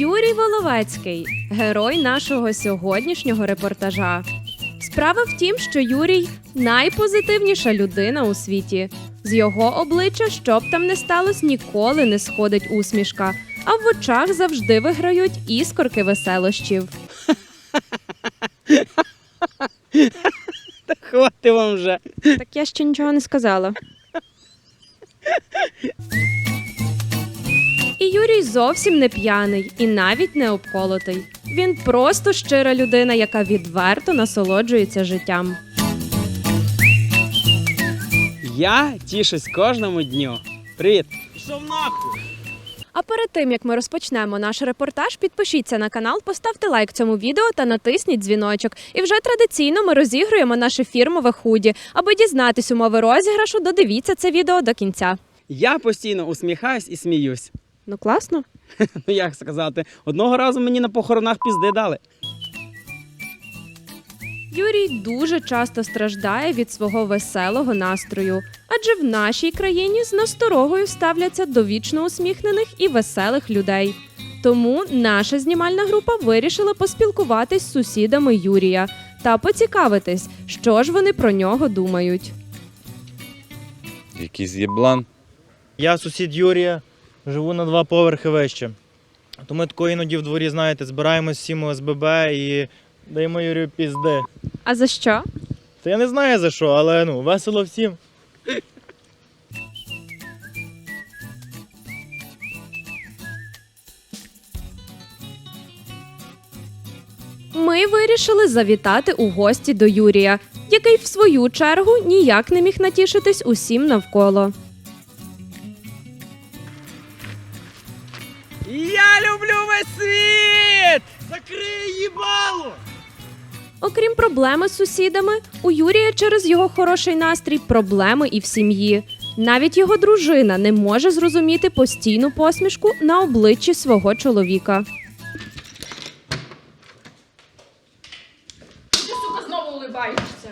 Юрій Воловецький, герой нашого сьогоднішнього репортажа. Справа в тім, що Юрій найпозитивніша людина у світі. З його обличчя, що б там не сталося, ніколи не сходить усмішка, а в очах завжди виграють іскорки веселощів. Хвати вам вже. Так я ще нічого не сказала. І Юрій зовсім не п'яний і навіть не обколотий. Він просто щира людина, яка відверто насолоджується життям. Я тішусь кожному дню. Привіт. Пішов нахуй. А перед тим як ми розпочнемо наш репортаж, підпишіться на канал, поставте лайк цьому відео та натисніть дзвіночок. І вже традиційно ми розігруємо наше фірмове худі. Аби дізнатись умови розіграшу, додивіться це відео до кінця. Я постійно усміхаюсь і сміюсь. Ну класно. Ну як сказати, одного разу мені на похоронах пізди дали. Юрій дуже часто страждає від свого веселого настрою, адже в нашій країні з насторогою ставляться до вічно усміхнених і веселих людей. Тому наша знімальна група вирішила поспілкуватись з сусідами Юрія та поцікавитись, що ж вони про нього думають. Якийсь єблан. Я сусід Юрія, живу на два поверхи вище. То ми тако іноді в дворі, знаєте, збираємось всім ОСББ і даємо Юрію пізди. А за що? Та я не знаю за що, але ну, весело всім. Ми вирішили завітати у гості до Юрія, який в свою чергу ніяк не міг натішитись усім навколо. Я люблю весь світ! Закрий їбало! Окрім проблеми з сусідами, у Юрія через його хороший настрій проблеми і в сім'ї. Навіть його дружина не може зрозуміти постійну посмішку на обличчі свого чоловіка. Ти, сука, знову улибаєшся.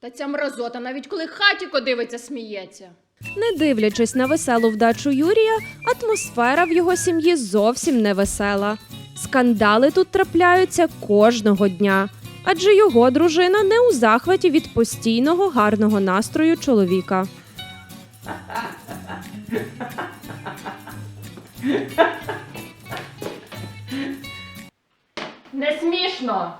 Та ця мразота, навіть коли хатіко дивиться, сміється. Не дивлячись на веселу вдачу Юрія, атмосфера в його сім'ї зовсім не весела. Скандали тут трапляються кожного дня, адже його дружина не у захваті від постійного гарного настрою чоловіка. Не смішно.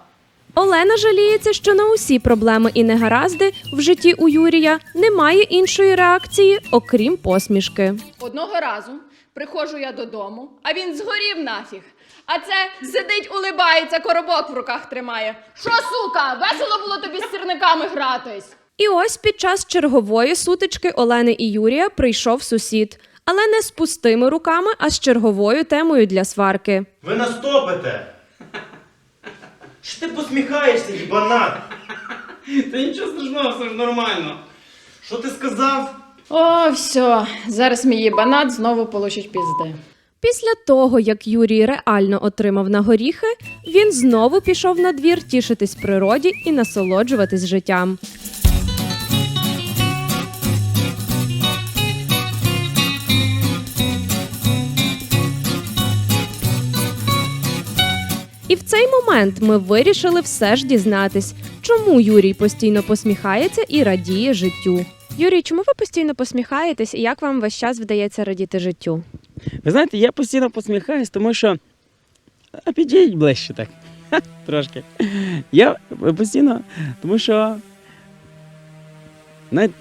Олена жаліється, що на усі проблеми і негаразди в житті у Юрія немає іншої реакції, окрім посмішки. Одного разу приходжу я додому, а він згорів нафіг. А це сидить, улибається, коробок в руках тримає. Що, сука, весело було тобі з сірниками гратись? І ось під час чергової сутички Олени і Юрія прийшов сусід, але не з пустими руками, а з черговою темою для сварки. Ви нас топите! Що ти посміхаєшся, їбанат? Та нічого страшного, все ж нормально. Що ти сказав? О, все, зараз мій їбанат знову получить пізди. Після того, як Юрій реально отримав на горіхи, він знову пішов на двір тішитись природі і насолоджуватись життям. І в цей момент ми вирішили все ж дізнатись, чому Юрій постійно посміхається і радіє життю. Юрій, чому ви постійно посміхаєтесь і як вам весь час вдається радіти життю? Ви знаєте, я постійно посміхаюсь, тому що. А підійдіть ближче так. Трошки. Я постійно, тому що. Навіть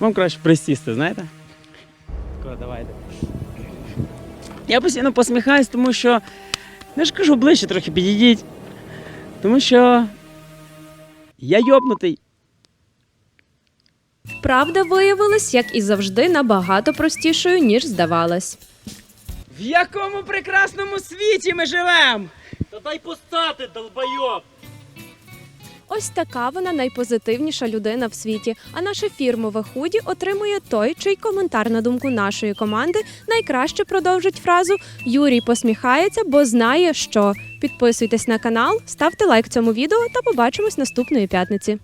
вам краще присісти, знаєте? Тако, давайте. Я постійно посміхаюсь, тому що. Я ж кажу, ближче трохи підійдіть. Тому що. Я йобнутий. Правда виявилась, як і завжди, набагато простішою, ніж здавалось. В якому прекрасному світі ми живемо! Та дай постати, долбойоб! Ось така вона найпозитивніша людина в світі. А наше фірмове худі отримує той, чий коментар на думку нашої команди найкраще продовжить фразу Юрій посміхається, бо знає, що. Підписуйтесь на канал, ставте лайк цьому відео та побачимось наступної п'ятниці.